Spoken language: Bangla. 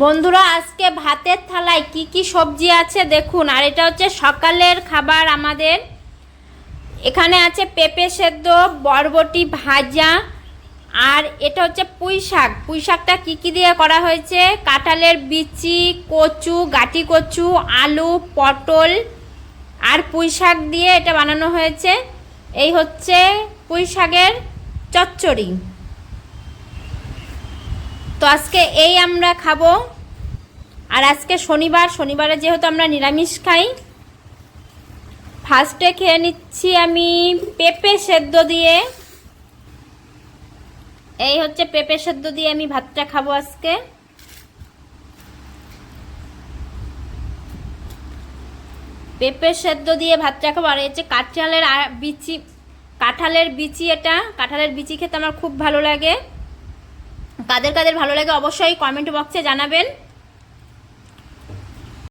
বন্ধুরা, আজকে ভাতের থালায় কি কি সবজি আছে দেখুন। আর এটা হচ্ছে সকালের খাবার আমাদের। এখানে আছে পেঁপে সেদ্ধ, বরবটি ভাজা, আর এটা হচ্ছে পুঁই শাক। পুঁই শাকটা কী কী দিয়ে করা হয়েছে? কাঁঠালের বিচি, কচু, গাটি কচু, আলু, পটল, আর পুঁই শাক দিয়ে এটা বানানো হয়েছে। এই হচ্ছে পুঁই শাকের চচ্চড়ি। তো আজকে এই আমরা খাব। আর আজকে শনিবার, শনিবারে যেহেতু আমরা নিরামিষ খাই ফার্স্টে খেয়ে নিচ্ছি আমি পেঁপে সেদ্ধ দিয়ে। এই হচ্ছে পেঁপে সেদ্ধ দিয়ে আমি ভাতটা খাব আজকে। পেঁপে সেদ্ধ দিয়ে ভাতটা খাব। আর হচ্ছে কাঁঠালের বিচি কাঁঠালের বিচি এটা, কাঁঠালের বিচি খেতে আমার খুব ভালো লাগে। কাদের কাদের ভালো লাগে অবশ্যই কমেন্ট বক্সে জানাবেন।